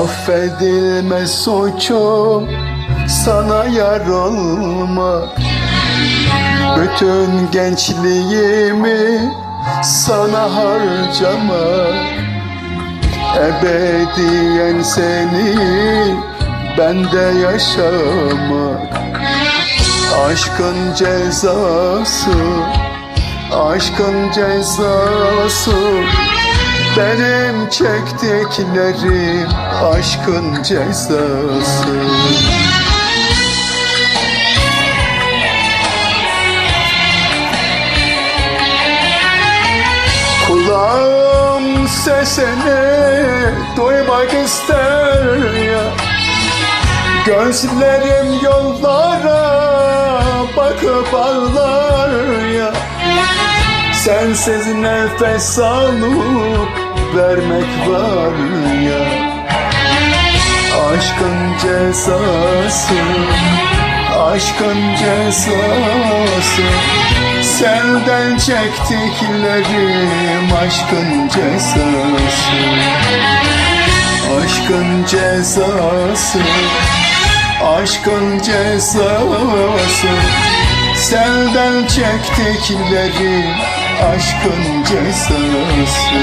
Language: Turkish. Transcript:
Affedilmez suçum sana yar olmak. Bütün gençliğimi sana harcamak. Ebediyen seni bende yaşamak. Aşkın cezası Aşkın cezası Benim çektiklerim Aşkın cezası. Kulağım sesini duymak ister ya. Gözlerim yollara bakıp ağlar ya. Sensiz nefes alıp vermek var ya? Aşkın cezası, aşkın cezası. Senden çektiklerim aşkın cezası. Aşkın cezası Aşkın cezası. Senden çektiklerim Aşkın cezası